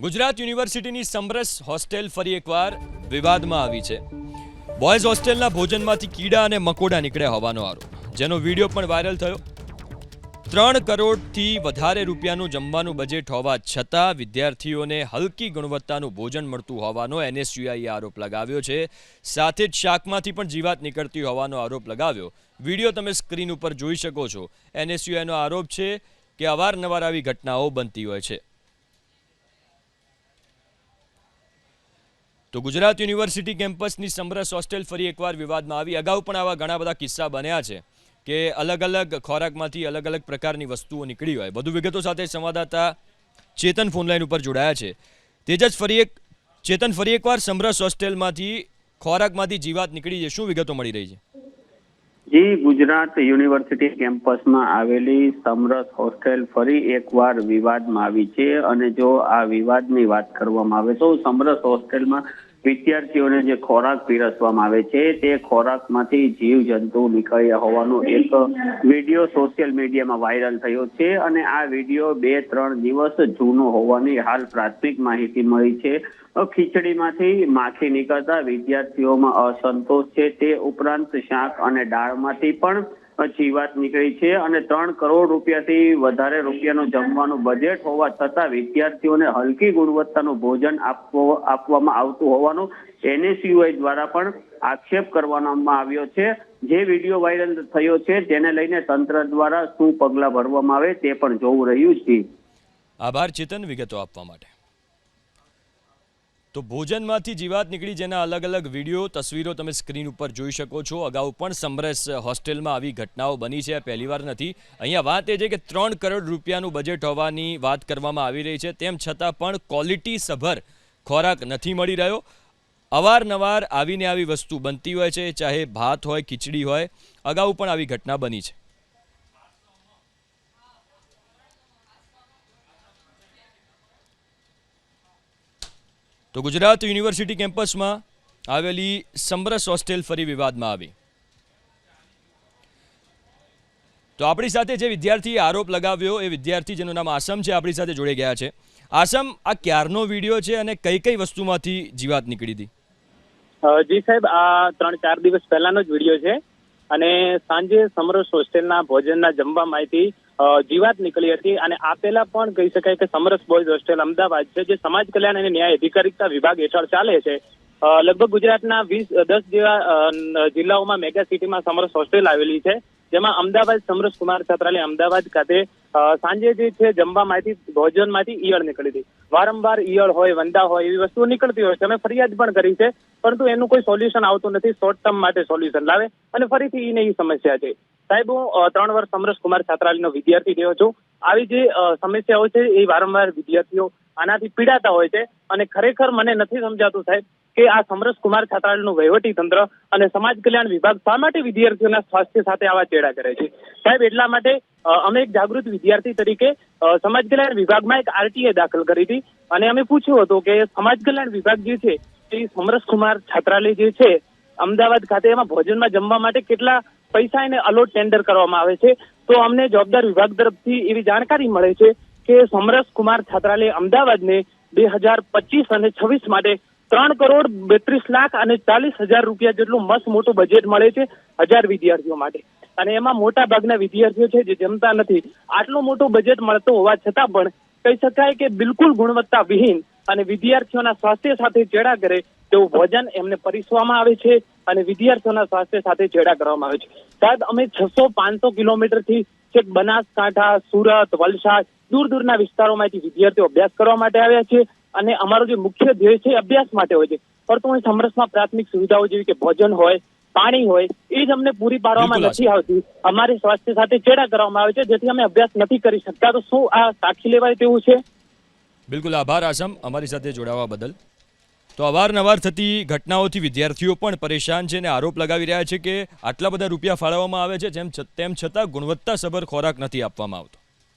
ગુજરાત યુનિવર્સિટીની સમરસ હોસ્ટેલ ફરી એકવાર વિવાદમાં આવી છે. બોયઝ હોસ્ટેલના ભોજનમાંથી કીડા અને મકોડા નીકળ્યા હોવાનો આરોપ. જેનો વીડિયો પણ વાયરલ થયો. ત્રણ કરોડથી વધારે રૂપિયાનું જમવાનું બજેટ હોવા છતાં વિદ્યાર્થીઓને હલકી ગુણવત્તાનું ભોજન મળતું હોવાનો એનએસયુઆઈએ આરોપ લગાવ્યો છે. સાથે જ શાકમાંથી પણ જીવાત નીકળતી હોવાનો આરોપ લગાવ્યો. વીડિયો તમે સ્ક્રીન ઉપર જોઈ શકો છો. એનએસયુઆઈનો આરોપ છે કે અવારનવાર આવી ઘટનાઓ બનતી હોય છે. તો ગુજરાત યુનિવર્સિટી કેમ્પસની સમરસ હોસ્ટેલ ફરી એકવાર વિવાદમાં આવી. અગાઉ પણ આવા ઘણા બધા કિસ્સા બન્યા છે કે અલગ અલગ ખોરાકમાંથી અલગ અલગ પ્રકારની વસ્તુઓ નીકળી હોય. વધુ વિગતો સાથે સંવાદદાતા ચેતન ફોનલાઈન ઉપર જોડાયા છે. તેજસ, ફરી એક, ચેતન, ફરી એકવાર સમરસ હોસ્ટેલમાંથી ખોરાકમાંથી જીવાત નીકળી છે. શું વિગતો મળી રહી છે? જી, ગુજરાત યુનિવર્સિટી કેમ્પસમાં આવેલી સમરસ હોસ્ટેલ ફરી એકવાર વિવાદમાં આવી છે અને જો આ વિવાદની વાત કરવામાં આવે તો સમરસ હોસ્ટેલમાં વિદ્યાર્થીઓને જે ખોરાક પીરસવામાં આવે છે, તે ખોરાકમાંથી જીવ જંતુ નીકળ્યા હોવાનો એક વીડિયો સોશિયલ મીડિયામાં વાયરલ થયો છે અને આ વીડિયો બે ત્રણ દિવસ જૂનો હોવાની હાલ પ્રાથમિક માહિતી મળી છે. ખીચડીમાંથી માખી નીકળતા વિદ્યાર્થીઓમાં અસંતોષ છે. તે ઉપરાંત શાક અને દાળમાંથી પણ જીવાત નીકળી છે અને ત્રણ કરોડ રૂપિયાથી વધારે રૂપિયાનું જમવાનું બજેટ હોવા છતાં વિદ્યાર્થીઓને હલકી ગુણવત્તાનું ભોજન આપવામાં આવતું હોવાનું એનએસયુઆઈ દ્વારા પણ આક્ષેપ કરવામાં આવ્યો છે. જે વીડિયો વાયરલ થયો છે તેને લઈને તંત્ર દ્વારા શું પગલાં ભરવામાં આવે તે પણ જોવું રહ્યું છે. આભાર, ચેતન વિગતો આપવા માટે. તો ભોજનમાંથી જીવાત નીકળી જેના અલગ અલગ વીડિયો, તસવીરો તમે સ્ક્રીન ઉપર જોઈ શકો છો. અગાઉ પણ સમરસ હોસ્ટેલમાં આવી ઘટનાઓ બની છે પહેલીવાર નથી. અહીંયા વાત એ છે કે ત્રણ કરોડ રૂપિયાનું બજેટ હોવાની વાત કરવામાં આવી રહી છે. તેમ છતાં પણ ક્વોલિટી સભર ખોરાક નથી મળી રહ્યો. અવારનવાર આવીને આવી વસ્તુ બનતી હોય છે, ચાહે ભાત હોય, ખીચડી હોય. અગાઉ પણ આવી ઘટના બની છે. તો ગુજરાત યુનિવર્સિટી કેમ્પસમાં આવેલી સમરસ હોસ્ટેલ ફરી વિવાદમાં આવી. તો આપણી સાથે જે વિદ્યાર્થીએ આરોપ લગાવ્યો એ વિદ્યાર્થી જેનું નામ આસમ છે, આપણી સાથે જોડે ગયા છે. આસમ, આ ક્યારનો વીડિયો છે અને કઈ કઈ વસ્તુમાંથી જીવાત નીકળી હતી? જી સાહેબ, આ ત્રણ ચાર દિવસ પહેલાનો જ વીડિયો છે. અને સાંજે સમરસ હોસ્ટેલના ભોજનના જમવામાંથી માહિતી જીવાત નીકળી હતી અને આ પહેલા પણ કહી શકાય કે સમરસ બોયઝ હોસ્ટેલ અમદાવાદ છે, જે સમાજ કલ્યાણ અને ન્યાય અધિકારિતા વિભાગ હેઠળ ચાલે છે. લગભગ ગુજરાતના વીસ દસ જેવા જિલ્લાઓમાં મેગા સિટીમાં સમરસ હોસ્ટેલ આવેલી છે, જેમાં અમદાવાદ સમરસ કુમાર છાત્રાલય અમદાવાદ ખાતે સાંજે જે છે જમવા માંથી ભોજન ભોજનમાંથી ઈયળ નીકળી હતી. વારંવાર ઈયળ હોય, વંદા હોય, એવી વસ્તુઓ નીકળતી હોય છે. અમે ફરિયાદ પણ કરી છે, પરંતુ એનું કોઈ સોલ્યુશન આવતું નથી. શોર્ટ ટર્મ માટે સોલ્યુશન લાવે. અને ફરીથી એને એ સમસ્યા છે. સાહેબ, હું ત્રણ વર્ષ સમરસ કુમાર છાત્રાલયનો વિદ્યાર્થી રહ્યો છું. આવી જે સમસ્યાઓ છે, એ વારંવાર વિદ્યાર્થીઓ આનાથી પીડાતા હોય છે. અને ખરેખર મને નથી સમજાતું, સાહેબ, કે આ સમરસ કુમાર છાત્રાલયનું વહીવટી તંત્ર અને સમાજ કલ્યાણ વિભાગ શા માટે વિદ્યાર્થીઓના સ્વાસ્થ્ય સાથે આવા ચેડા કરે છે? સાહેબ, એટલા માટે અમે એક જાગૃત વિદ્યાર્થી તરીકે સમાજ કલ્યાણ વિભાગમાં એક આરટીએ દાખલ કરી હતી. અને અમે પૂછ્યું હતું કે સમાજ કલ્યાણ વિભાગ જે છે, એ સમરસ કુમાર છાત્રાલય જે છે, અમદાવાદ ખાતે એમાં ભોજનમાં જમવા માટે કેટલા પૈસા એને અલોટ ટેન્ડર કરવામાં આવે છે, તો અમને જવાબદાર વિભાગ તરફથી એવી જાણકારી મળે છે કે સમરસ કુમાર છાત્રાલય અમદાવાદને બે હજાર પચીસ અને છવ્વીસ માટે ત્રણ કરોડ બેત્રીસ લાખ અને ચાલીસ હજાર રૂપિયા જેટલું મસ્ત મોટું બજેટ મળે છે હજાર વિદ્યાર્થીઓ માટે. અને એમાં મોટા ભાગના વિદ્યાર્થીઓ છે જે જમતા નથી. આટલું મોટું બજેટ મળતું હોવા છતાં પણ કહી શકાય કે બિલકુલ ગુણવત્તા વિહીન અને વિદ્યાર્થીઓના સ્વાસ્થ્ય સાથે ચેડા કરે તેવું ભોજન એમને પરીસવામાં આવે છે અને વિદ્યાર્થીઓના સ્વાસ્થ્ય સાથે ચેડા કરવામાં આવે છે. સાહેબ, અમે છસો પાંચસો કિલોમીટરથી છેક બનાસકાંઠા, સુરત, વલસાડ દૂર દૂરના વિસ્તારોમાંથી વિદ્યાર્થીઓ અભ્યાસ કરવા માટે આવ્યા છે અને અમારો જે મુખ્ય ધ્યેય છે અભ્યાસ માટે હોય છે. પરંતુ અહીં સમરસમાં પ્રાથમિક સુવિધાઓ જેવી કે ભોજન હોય પાણી હોય એ જ અમને પૂરી પાડવામાં નથી આવતી. અમારી સ્વાસ્થ્ય સાથે ચેડા કરવામાં આવે છે જેથી અમે અભ્યાસ નથી કરી શકતા. તો શું આ સાક્ષી લેવાય તેવું છે? બિલકુલ આભાર આસમ. અમારી સાથે જોડાવા બદલ. તો અવારનવાર થતી ઘટનાઓથી વિદ્યાર્થીઓ પણ પરેશાન છે અને આરોપ લગાવી રહ્યા છે કે આટલા બધા રૂપિયા ફાળવવામાં આવે છે જેમ તેમ છતાં ગુણવત્તાસભર ખોરાક નથી આપવામાં આવતો.